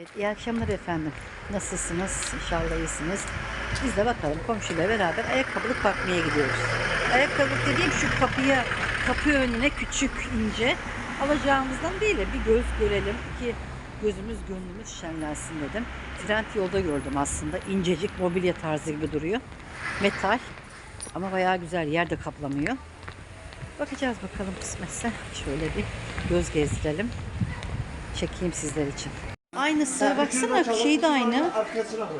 Evet, İyi akşamlar efendim. Nasılsınız? İnşallah iyisiniz. Biz de bakalım komşuyla beraber ayakkabılık bakmaya gidiyoruz. Ayakkabılık dediğim şu kapıya, kapı önüne küçük, ince alacağımızdan değil de bir göz görelim ki gözümüz gönlümüz şenlensin dedim. Trend yolda gördüm aslında. İncecik mobilya tarzı gibi duruyor. Metal ama bayağı güzel yer de kaplamıyor. Bakacağız bakalım kısmetse. Şöyle bir göz gezdirelim. Çekeyim sizler için. Aynısı baksana şey de aynı. Arkasına koy.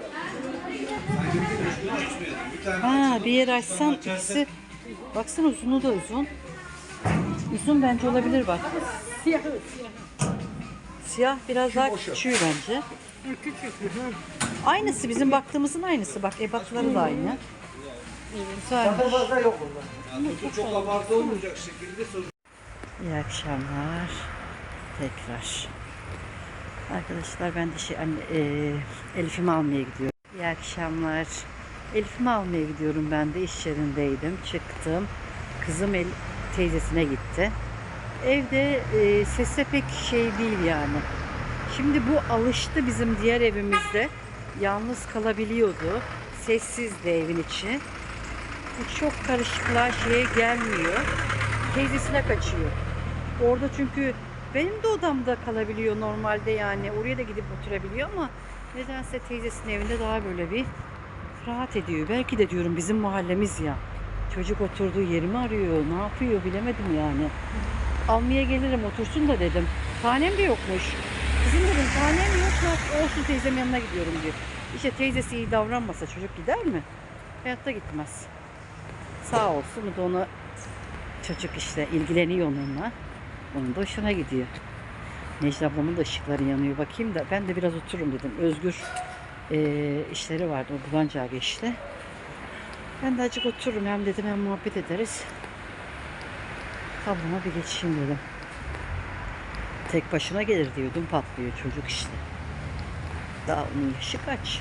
Ha bir yer açsan ikisi baksana uzunu da uzun. Uzun bence olabilir bak. Siyah Siyah biraz daha küçüğü bence. Aynısı bizim baktığımızın aynısı. Bak ebatları da aynı. Güzel. Fazla yok bunda. Çok abartı olmayacak şekilde. İyi akşamlar. Tekrar. Arkadaşlar ben de şey anne, e, Elif'imi almaya gidiyorum. İyi akşamlar. Elif'imi almaya gidiyorum ben de iş yerindeydim. Çıktım. Kızım el, teyzesine gitti. Evde e, sese pek şey değil yani. Şimdi bu alıştı bizim diğer evimizde. Yalnız kalabiliyordu. Sessizdi evin içi. Bu çok karışıklığa şeye gelmiyor. Teyzesine kaçıyor. Orada çünkü benim de odamda kalabiliyor normalde yani. Oraya da gidip oturabiliyor ama nedense teyzesinin evinde daha böyle bir rahat ediyor. Belki de diyorum bizim mahallemiz ya. Çocuk oturduğu yeri mi arıyor, ne yapıyor bilemedim yani. Almaya gelirim otursun da dedim. Tanem de yokmuş. Kızım dedim tanem yok? Olsun teyzem yanına gidiyorum diyor. İşte teyzesi iyi davranmasa çocuk gider mi? Hayatta gitmez. Sağ olsun o da ona çocuk işte ilgileniyor onunla. Onun da hoşuna gidiyor. Necla ablamın da ışıkları yanıyor. Bakayım da ben de biraz otururum dedim. Özgür eee, işleri vardı. O bulancağa geçti. Ben de azıcık otururum. Hem dedim hem muhabbet ederiz. Tabloma bir geçeyim dedim. Tek başına gelir diyordum patlıyor çocuk işte. Daha onun yaşı kaç?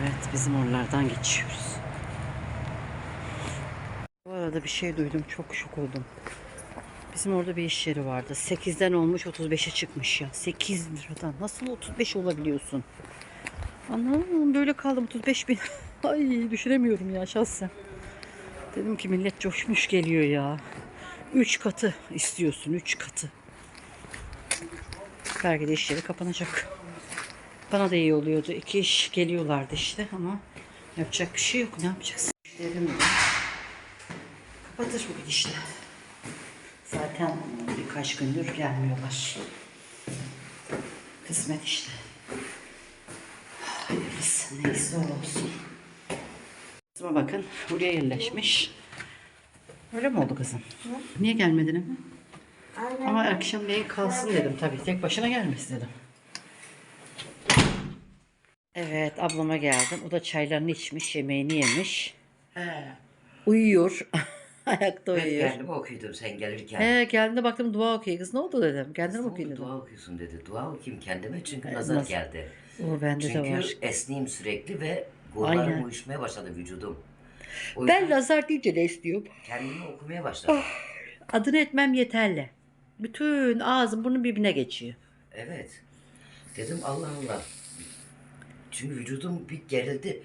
Evet bizim oralardan geçiyoruz. Arada bir şey duydum çok şok oldum. Bizim orada bir iş yeri vardı. 8'den olmuş 35'e çıkmış ya. 8 liradan nasıl 35 olabiliyorsun? Anlamadım böyle kaldım 35 bin. Ay düşünemiyorum ya şahsen. Dedim ki millet coşmuş geliyor ya. 3 katı istiyorsun 3 katı. Belki de iş yeri kapanacak. Bana da iyi oluyordu. İki iş geliyorlardı işte ama yapacak bir şey yok. Ne yapacağız? Dedim Kapatır bugün işte. Zaten birkaç gündür gelmiyorlar. Kısmet işte. Hayırlısı neyse olsun. Kızıma bakın buraya yerleşmiş. Öyle mi oldu kızım? Niye gelmedin hemen? Ama akşamleyin kalsın dedim tabii. Tek başına gelmesin dedim. Evet ablama geldim. O da çaylarını içmiş, yemeğini yemiş. He. Uyuyor. Ayakta Ben uyuyor. kendim okuyordum sen gelirken. He geldiğinde baktım dua okuyor. Kız ne oldu dedim. Kendine mi oldu, dedim. Dua okuyorsun dedi. Dua okuyayım kendime çünkü nazar nazar. geldi. O bende de Çünkü var. esneyim sürekli ve Aynen. kollarım uyuşmaya başladı vücudum. O Ben yüzden nazar deyince ne istiyorum? kendimi okumaya başladım. Adını etmem yeterli. Bütün ağzım burnum birbirine geçiyor. Evet. Dedim Allah Allah. Çünkü vücudum bir gerildi.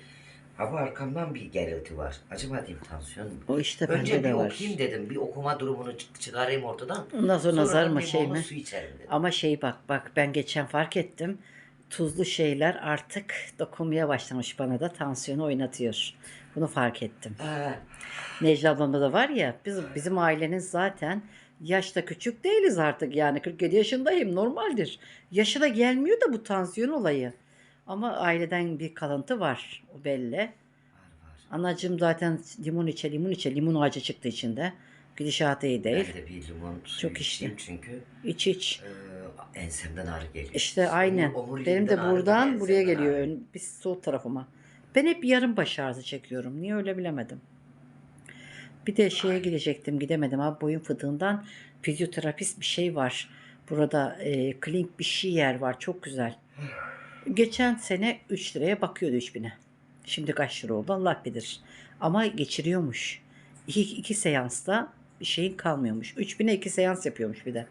Hava arkamdan bir gerilti var. Acaba dedim tansiyon mu? O işte Önce bir de var. okuyayım dedim. Bir okuma durumunu çık- çıkarayım ortadan. Ondan sonra nazar mı şey mi? su içerim dedim. Ama şey bak bak ben geçen fark ettim. Tuzlu şeyler artık dokunmaya başlamış bana da tansiyonu oynatıyor. Bunu fark ettim. Ha, Necla ablamda da var ya bizim, bizim ailenin zaten yaşta küçük değiliz artık yani 47 yaşındayım normaldir. Yaşı da gelmiyor da bu tansiyon olayı. Ama aileden bir kalıntı var o belli. Anacığım zaten limon içe limon içe limon ağacı çıktı içinde. Gidişatı iyi değil. Ben de bir limon suyu Çok içtim içti. çünkü İç iç. e, ensemden ağrı geliyor. İşte aynen. Benim de buradan buraya geliyor. ön- Bir sol tarafıma. Ben hep yarım baş ağrısı çekiyorum. Niye öyle bilemedim. Bir de şeye gidecektim gidemedim abi boyun fıtığından fizyoterapist bir şey var. Burada e, klink bir şey yer var çok güzel. Geçen sene 3 liraya bakıyordu 3000'e. Şimdi kaç lira oldu Allah bilir. Ama geçiriyormuş. İki, iki seansta bir şeyin kalmıyormuş. 3000'e iki seans yapıyormuş bir de.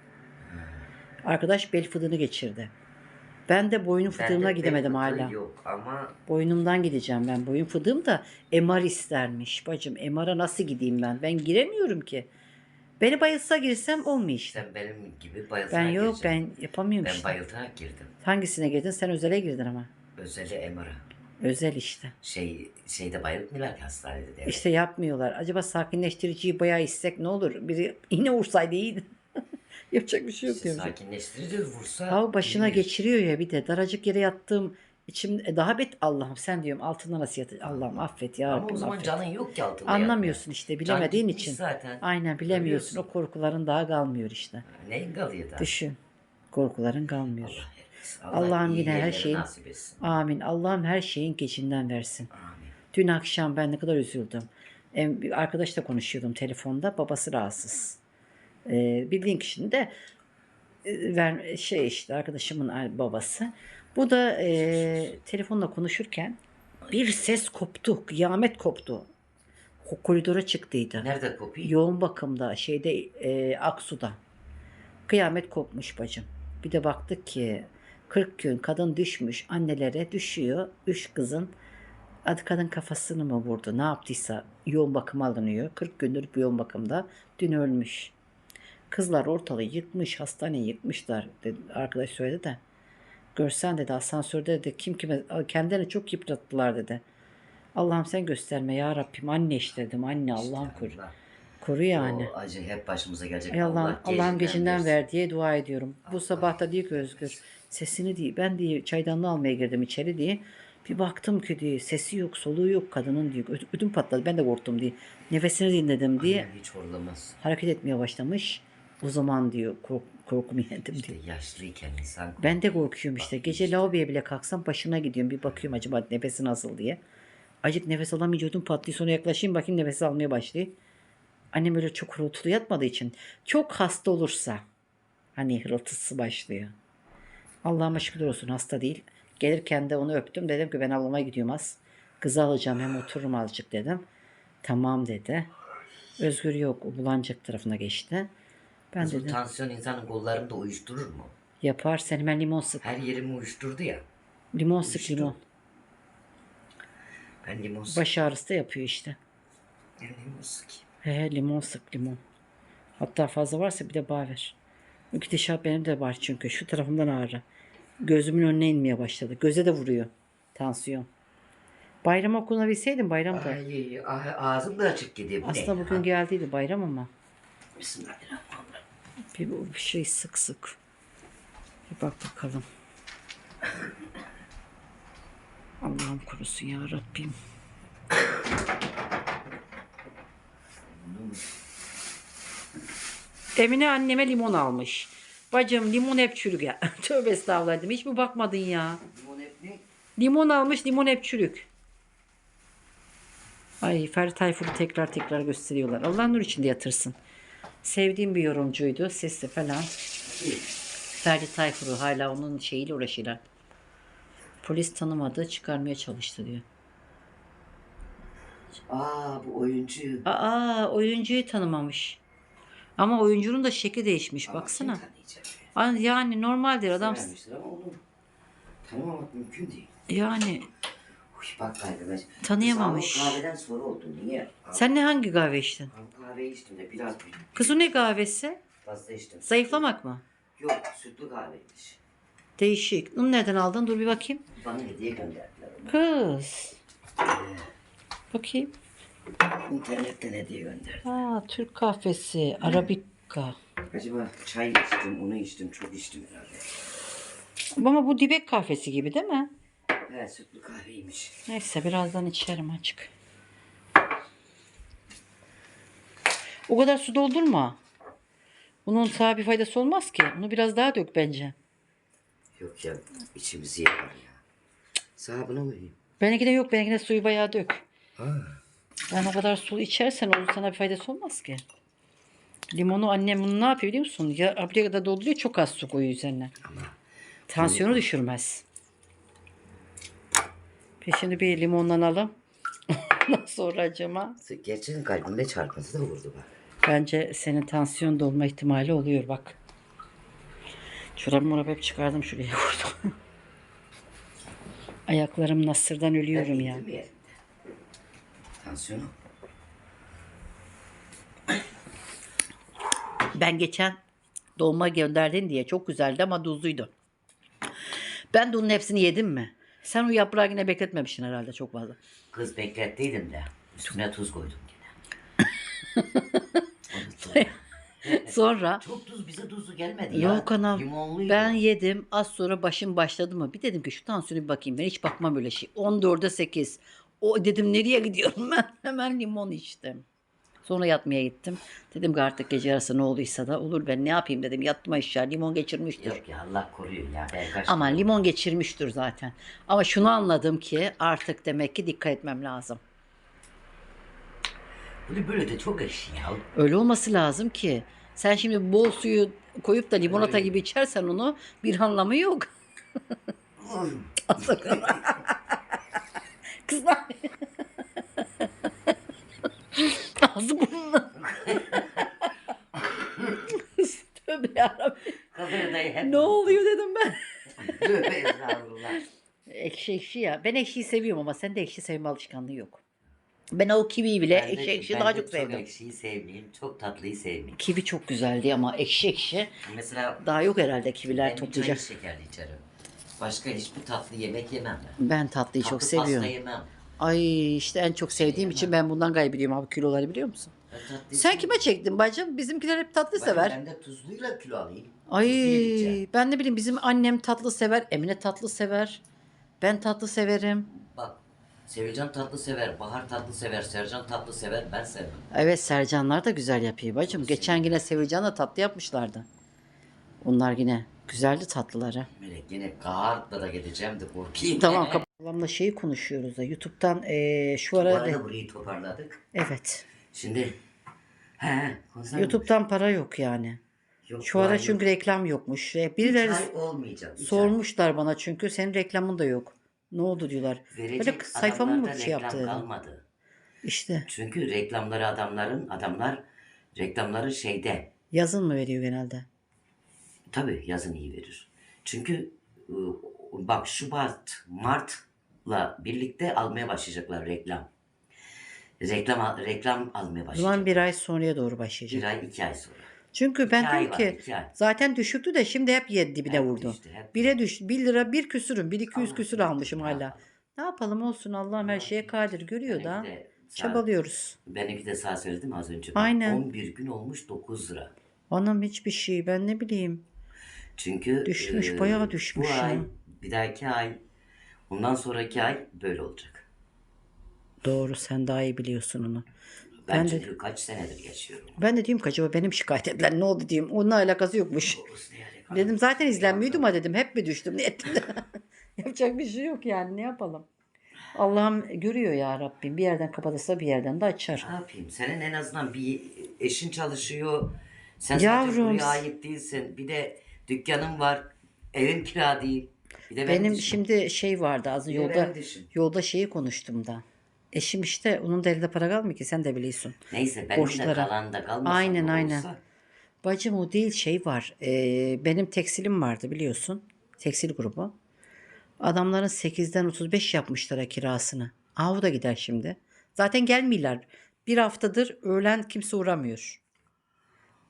Arkadaş bel fıdığını geçirdi. Ben de boynun fıdığına gidemedim hala. Yok ama Boynumdan gideceğim ben. Boyun fıdığım da MR istermiş. Bacım MR'a nasıl gideyim ben? Ben giremiyorum ki. Beni bayılsa girsem olmuyor işte. sen benim gibi bayıltarak Ben yok gireceksin. ben yapamıyorum Ben işte. bayıltarak girdim. Hangisine girdin? Sen özele girdin ama. Özele MR'a. Özel işte. Şey, şeyde bayıltmıyorlar ki hastanede. de. İşte yapmıyorlar. Acaba sakinleştiriciyi bayağı istek ne olur? Biri iğne vursaydı iyiydi. Yapacak bir şey yok İşte diyorum. sakinleştirici vursa. Ama başına iyidir. geçiriyor ya bir de. Daracık yere yattığım içim e, daha bet Allah'ım sen diyorum altına nasıl yat Allah'ım affet ya Ama Rabbim o zaman affet. canın yok ki altında. Anlamıyorsun işte bilemediğin gitmiş için. zaten. Aynen bilemiyorsun. Görüyorsun. O korkuların daha kalmıyor işte. Neyin kalıyor da? Düşün. Korkuların kalmıyor. Allah. Allah Allah'ım iyi yine her yerlere şeyin- nasip etsin. Amin. Allah'ım her şeyin geçinden versin. Amin. Dün akşam ben ne kadar üzüldüm. Em, Bir arkadaşla konuşuyordum telefonda. Babası rahatsız. Ee, bildiğin kişinin de e, ver, şey işte arkadaşımın a- babası. Bu da e, telefonla konuşurken bir ses koptu. Kıyamet koptu. O koridora çıktıydı. Nerede kopuyor? Yoğun bakımda şeyde e, Aksu'da. Kıyamet kopmuş bacım. Bir de baktık ki 40 gün kadın düşmüş annelere düşüyor. Üç kızın adı kadın kafasını mı vurdu ne yaptıysa yoğun bakıma alınıyor. 40 gündür bir yoğun bakımda dün ölmüş. Kızlar ortalığı yıkmış hastaneyi yıkmışlar dedi, arkadaş söyledi de. Görsen dedi asansörde dedi kim kime kendilerini çok yıprattılar dedi. Allah'ım sen gösterme ya Rabbim anne işte dedim anne Allah'ım koru. Allah. Koru yani. O acı hep başımıza gelecek. Ey Allah'ım Allah Allah'ım gecinden versin. ver diye dua ediyorum. Bu sabah da diyor ki Özgür sesini diye ben diye çaydanlığı almaya girdim içeri diye. Bir baktım ki diye sesi yok soluğu yok kadının. Öd- Ödüm patladı ben de korktum diye. Nefesini dinledim diye Annem hiç horlamaz. hareket etmeye başlamış. O zaman diyor kork, korkumu yendim İşte diyor. yaşlıyken insan Ben de korkuyorum işte. Gece lavaboya bile kalksam başına gidiyorum. Bir bakıyorum acaba nefesi nasıl diye. Acık nefes alamayınca ödüm patlıyor. Sonra yaklaşayım bakayım nefes almaya başlıyor. Annem öyle çok hırıltılı yatmadığı için. Çok hasta olursa hani hırıltısı başlıyor. Allah'ıma şükürler olsun hasta değil. Gelirken de onu öptüm. Dedim ki ben avlamaya gidiyorum az. Kızı alacağım hem otururum azıcık dedim. Tamam dedi. Özgür yok. Bulancak tarafına geçti. Ben Kızım, dedim tansiyon insanın kollarını da uyuşturur mu? yapar sen hemen limon sık. Her yerimi uyuşturdu ya. Limon sık Uyuştu. limon. Ben limon sık. Baş ağrısı da yapıyor işte. Ben limon sıkayım. He limon sık limon. Hatta fazla varsa bir de bağ ver. Bu gidişat benim de var çünkü. Şu tarafımdan ağrı. Gözümün önüne inmeye başladı. Göze de vuruyor. Tansiyon. Bayram okunabilseydim bayramda. Ay, ay, ağzım da açık gidiyor. Bu ne Aslında bugün geldiydi bayram ama. Bismillahirrahmanirrahim. Bir, bir şey sık sık. Bir bak bakalım. Allah'ım korusun ya Rabbim. Emine anneme limon almış. Bacım limon hep çürük ya. Tövbe estağfurullah dedim. Hiç mi bakmadın ya? Limon hep ne? Limon almış limon hep çürük. Ay Ferdi Tayfur'u tekrar tekrar gösteriyorlar. Allah nur içinde yatırsın. Sevdiğim bir yorumcuydu. Sesli falan. Ferdi Tayfur'u hala onun şeyiyle uğraşıyorlar. Polis tanımadı çıkarmaya çalıştı diyor. Aa bu oyuncu. Aa oyuncuyu tanımamış. Ama oyuncunun da şekli değişmiş. Ama Baksana. kim tanıyacak? Ay, Yani normaldir adam. Ama onu tanımamak mümkün değil. Yani Uy, bak kahve. Tanıyamamış. Biz ama kahveden sonra oldu. Niye? sen ne hangi kahve içtin? Ben kahve içtim de biraz bir Kız o ne kahvesi? fazla içtim. Zayıflamak mı? Yok sütlü kahveymiş. Değişik. Onu nereden aldın? Dur bir bakayım. Bana hediye gönderdiler onu. Kız. Bakayım. İnternetten hediye gönderdi. Aa, Türk kahvesi. Arabika. Acaba çay içtim, onu içtim, çok içtim herhalde. Ama bu dibek kahvesi gibi değil mi? He sütlü kahveymiş. Neyse birazdan içerim açık. O kadar su doldurma. Bunun sana bir faydası olmaz ki. Bunu biraz daha dök bence. Yok ya içimizi yakar ya. Sana bunu vereyim. Benimkine yok. Benimkine suyu bayağı dök. Ha. Ben o kadar su içersen onun sana bir faydası olmaz ki. Limonu annem bunu ne yapıyor biliyor musun? Ya abiye kadar dolduruyor çok az su koyuyor üzerine. Ama Tansiyonu düşürmez. Peşini bir limonlanalım. Ondan sonra acıma. gerçekten kalbimde çarpıntı da vurdu bak. Bence senin tansiyon dolma ihtimali oluyor bak. Çorabımı morabı hep çıkardım şuraya koydum. Ayaklarım nasırdan ölüyorum ya. Yerinde? Tansiyonu. Ben geçen dolma gönderdin diye çok güzeldi ama tuzluydu. Ben de onun hepsini yedim mi? Sen o yaprağı yine bekletmemişsin herhalde çok fazla. Kız beklettiydim de. Üstüne tuz koydum. Unuttum. Sonra Çok tuz bize tuzlu gelmedi ya. yok anam Limonluydu. ben yedim az sonra başım başladı mı? Bir dedim ki şu tansiyonu bir bakayım ben hiç bakmam öyle şey. 14'e 8. O dedim nereye gidiyorum ben? Hemen limon içtim. Sonra yatmaya gittim. Dedim ki artık gece arası ne olduysa da olur ben ne yapayım dedim. Yattım aşağı limon geçirmiştir. Yok ya Allah koruyor ya. Ben kaç Ama limon geçirmiştir zaten. Ama şunu anladım ki artık demek ki dikkat etmem lazım. Böyle böyle de çok ekşi ya. Öyle olması lazım ki. Sen şimdi bol suyu koyup da limonata gibi içersen onu bir anlamı yok. Kızlar. Ağzı burnuna. Tövbe yarabbim. Hep. Ne oluyor dedim ben. Tövbe estağfurullah. Ekşi ekşi ya. Ben ekşiyi seviyorum ama sende ekşi sevme alışkanlığı yok. Ben o kiviyi bile Ben de- ekşi ekşi ben daha de çok sevdim. ekşiyi sevmeyeyim. Çok tatlıyı sevmeyeyim. Kivi çok güzeldi ama ekşi ekşi. Mesela Daha yok herhalde kiviler ben çay toplayacak. şekerli içerim. Başka hiçbir tatlı yemek yemem ben. Ben tatlıyı çok Tatlı seviyorum. Pasta yemem. Ay işte en çok sevdiğim için ben bundan kaybediyorum abi kiloları biliyor musun? Ben tatlı Sen kime çektin bacım? Bizimkiler hep tatlı sever. Ben de tuzluyla kilo alayım. Ay ben ne bileyim bizim annem tatlı sever, Emine tatlı sever. Ben tatlı severim. Bak Sevilcan tatlı sever, Bahar tatlı sever, Sercan tatlı sever, ben sevmem. Evet Sercanlar da güzel yapıyor bacım. Geçen yine Sevilcan'la tatlı yapmışlardı. Onlar yine güzeldi tatlıları. Melek yine Kahart'la da gideceğim de korkayım. Tamam babamla şeyi konuşuyoruz da YouTube'dan eee, şu Bu ara arada burayı toparladık. evet Şimdi he, konser YouTube'dan para yok yani. Yok, Şu ara çünkü reklam yokmuş. Re- Birileri olmayacak. sormuşlar bana çünkü senin reklamın da yok. Ne oldu diyorlar. Verecek Böyle sayfamı mı şey reklam yaptı kalmadı. İşte Çünkü reklamları adamların, adamlar reklamları şeyde. yazın mı veriyor genelde? Tabii yazın iyi verir. Çünkü ıı, bak Şubat, Mart'la birlikte almaya başlayacaklar reklam. Reklam reklam almaya O başlayacak. zaman bir ay sonraya doğru başlayacak. Bir ay, iki ay sonra. Çünkü ben İki diyorum ki iki zaten düşüktü de şimdi hep yedi dibine Hep vurdu. düştü, hep Bire düş, 1 lira bir küsürüm, 1 200 Ama küsür almışım hala. yapalım? Ne yapalım olsun Allah'ım her şeye kadir görüyor da. Sağ- Çabalıyoruz. Benimki de sağ söyledim az önce. Aynen. 11 gün olmuş 9 lira. Anam hiçbir şey ben ne bileyim. Çünkü Düşmüş, e, bayağı düşmüş Bu ay, bir dahaki ay, ondan sonraki ay böyle olacak. Doğru sen daha iyi biliyorsun onu. Ben, Ben de- çünkü kaç senedir yaşıyorum. Ben de diyorum ki acaba benim şikayet edilen ne oldu diyeyim. Onunla alakası yokmuş. Ne alaka? Dedim zaten izlenmiyordum ha dedim. Hep mi düştüm ne ettim de. Yapacak bir şey yok yani ne yapalım. Allah'ım görüyor ya Rabbim. Bir yerden kapatırsa bir yerden de açar. Ne yapayım? Senin en azından bir eşin çalışıyor. Sen Yavrum. sadece buraya ait değilsin. Bir de dükkanın var. Evin kira değil. Bir de Benim düşün. şimdi şey vardı az Bir de yolda düşün. yolda şeyi konuştum da. Eşim işte onun da elinde para kalmıyor ki sen de biliyorsun. Neyse de borçlara. kalan da kalmasa Aynen, ne aynen. olsa. Bacım o değil şey var. Ee, benim tekstilim vardı biliyorsun. Tekstil grubu. Adamların 8'den 35 yapmışlar ha kirasını. Aa o da gider şimdi. Zaten gelmiyorlar. Bir haftadır öğlen kimse uğramıyor.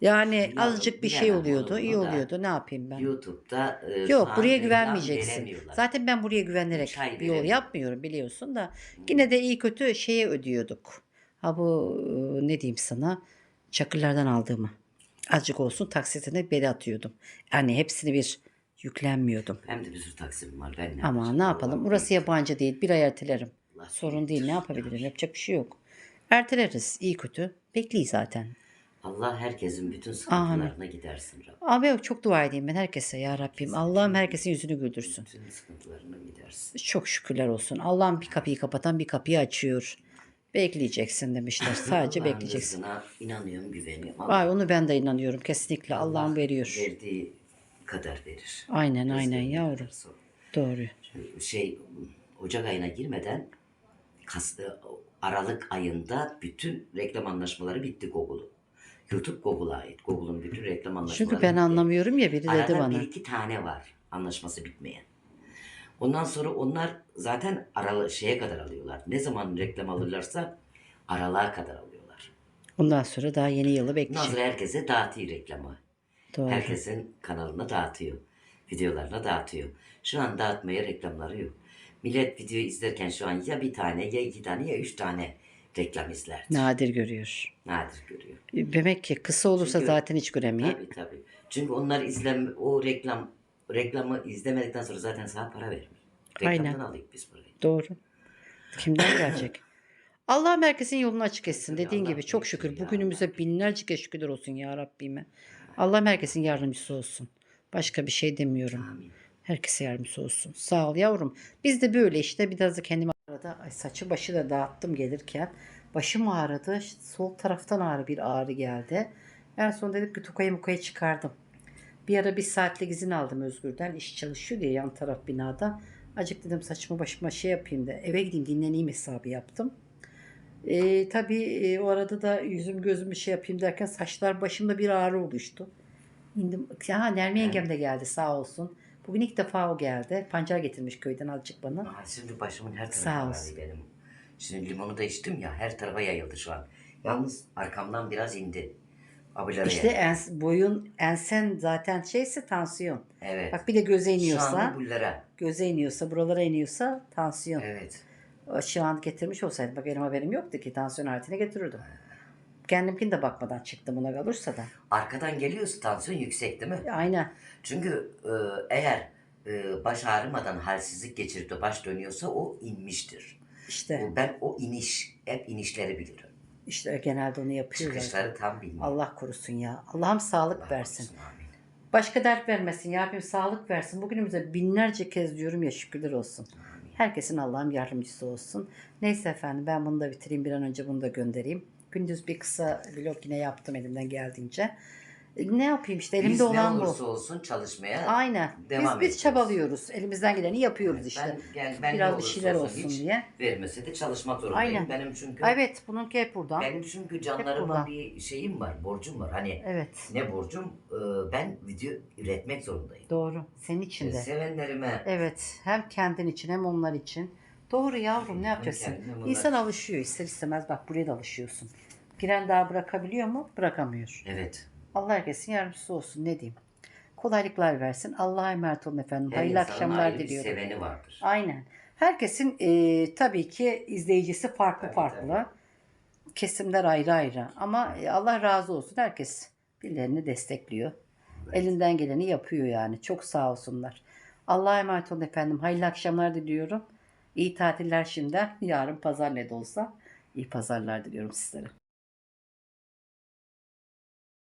Yani Ya, azıcık bir şey bilemem oluyordu. onu iyi da. oluyordu. Ne yapayım ben? YouTube'da e, Yok buraya güvenmeyeceksin. veremiyorlar. Zaten ben buraya güvenerek bir yol veremiyor. yapmıyorum biliyorsun da. Yine de iyi kötü şeye ödüyorduk. Ha bu e, ne diyeyim sana çakırlardan aldığımı. Azıcık olsun taksitini beri atıyordum. Yani hepsini bir yüklenmiyordum. Hem de bir sürü taksim var. Ben ne Ama yapacağım? ne yapalım? Allah Burası yabancı değil. Bir ay ertelerim. Allah Sorun değil. Ne bilir. yapabilirim? Yapacak bir şey yok. Erteleriz. iyi kötü. Bekleyi zaten. Allah herkesin bütün sıkıntılarına gidersin Rabbim. Abi çok dua edeyim ben herkese ya Rabbim. Allah'ım herkesin yüzünü güldürsün. Bütün sıkıntılarına gidersin. Çok şükürler olsun. Allah'ım bir kapıyı kapatan bir kapıyı açıyor. Bekleyeceksin demişler. Sadece Allah'ın bekleyeceksin. rızkına inanıyorum, güveniyorum. Ay onu ben de inanıyorum kesinlikle. Allah Allah'ım veriyor. Verdiği kadar verir. Aynen aynen Rızkı yavrum. sor. Doğru. Şey, Ocak ayına girmeden Kas- Aralık ayında bütün reklam anlaşmaları bitti Google'un. YouTube Google'a ait. Google'un bütün reklam anlaşmaları. Çünkü ben bitti. anlamıyorum ya biri dedi Arada bana. bir iki tane var anlaşması bitmeyen. Ondan sonra onlar zaten aralı şeye kadar alıyorlar. Ne zaman reklam alırlarsa aralığa kadar alıyorlar. Ondan sonra daha yeni yılı Ondan bekleyeceğim. sonra herkese dağıtıyor reklamı. Doğru. Herkesin kanalına dağıtıyor. Videolarına dağıtıyor. Şu an dağıtmaya reklamları yok. Millet video izlerken şu an ya bir tane ya iki tane ya üç tane reklam izler. Nadir görüyor. Nadir görüyor. Demek ki kısa olursa Çünkü- zaten hiç göremiyor. Tabii tabii. Çünkü onlar izlem o reklam reklamı izlemedikten sonra zaten sana para vermiyor. Reklamdan Aynen. aldık biz parayı. Doğru. Kimden gelecek? Allah herkesin yolunu açık etsin. Tabii, Dediğin Allah gibi çok şükür. ya. Bugünümüze binlerce kez şükürler olsun ya Rabbime. Allah herkesin yardımcısı olsun. Başka bir şey demiyorum. Amin. Herkese yardımcısı olsun. Sağ ol yavrum. Biz de böyle işte biraz da kendime arada ay saçı başı da dağıttım gelirken. Başım ağrıdı. Sol taraftan ağrı bir ağrı geldi. En son dedim ki tukayı mukayı çıkardım. Bir ara bir saatlik izin aldım Özgür'den. İş çalışıyor diye yan taraf binada. Acık dedim saçımı başıma şey yapayım da eve gideyim dinleneyim hesabı yaptım. Ee, tabii e, o arada da yüzüm gözümü şey yapayım derken saçlar başımda bir ağrı oluştu. İndim. Ha Nermin yengem de geldi sağ olsun. Bugün ilk defa o geldi. Pancar getirmiş köyden azıcık bana. Aa, şimdi başımın her Sağ tarafı olsun. ağrıyor benim. Şimdi limonu da içtim ya her tarafa yayıldı şu an. Yalnız arkamdan biraz indi. Abileri İşte ens, boyun ensen zaten şeyse tansiyon. Evet. Bak bir de göze şu iniyorsa, anda bullere. göze iniyorsa, buralara iniyorsa tansiyon. Evet. Şu an getirmiş olsaydı bak benim haberim yoktu ki tansiyon aletine getirirdim. Kendimkini de bakmadan çıktım buna kalırsa da. Arkadan geliyorsa tansiyon yüksek değil mi? Aynen. Çünkü e, eğer e, baş ağrımadan halsizlik geçirip de baş dönüyorsa o inmiştir. İşte Ben o iniş, hep inişleri bilirim. işte genelde onu yapıyorlar. Çıkışları tam bilmiyorum. Allah korusun ya. Allah'ım sağlık Allah versin. korusun, amin. Başka dert vermesin ya Rabbim sağlık versin. Bugünümüze binlerce kez diyorum ya şükürler olsun. Herkesin Allah'ım yardımcısı olsun. Neyse efendim ben bunu da bitireyim bir an önce bunu da göndereyim. Gündüz bir kısa vlog yine yaptım elimden geldiğince. E, Ne yapayım işte elimde Biz ne olan bu. olursa olsun çalışmaya Aynen. devam biz, biz ediyoruz. çabalıyoruz. Elimizden geleni yapıyoruz işte. Ben, yani ben ne Biraz bir olursa şeyler olsun olsun hiç diye. Vermese de çalışmak zorundayım. Aynen. Benim çünkü Evet bununki hep buradan. benim çünkü buradan. canlarıma bir şeyim var, borcum var. Hani Evet ne borcum? Ee, ben video üretmek zorundayım. doğru. Senin için de. Sevenlerime Evet hem kendin için hem onlar için. Doğru yavrum ne yapacaksın? İnsan alışıyor ister istemez bak buraya da alışıyorsun. Giren daha bırakabiliyor mu? Bırakamıyor. evet. Allah herkesin yardımcısı olsun ne diyeyim. Kolaylıklar versin. Allah'a emanet olun efendim. Her Hayırlı insanın akşamlar ayrı bir diliyorum. seveni vardır. Aynen. Herkesin e, tabii ki izleyicisi farklı Tabii, farklı. Kesimler ayrı ayrı. Ama e, Allah razı olsun. Herkes birilerini destekliyor. Elinden geleni yapıyor yani. Çok sağ olsunlar. Allah'a emanet olun efendim. Hayırlı akşamlar diliyorum. İyi tatiller şimdiden. Yarın pazar ne de olsa iyi pazarlar diliyorum sizlere.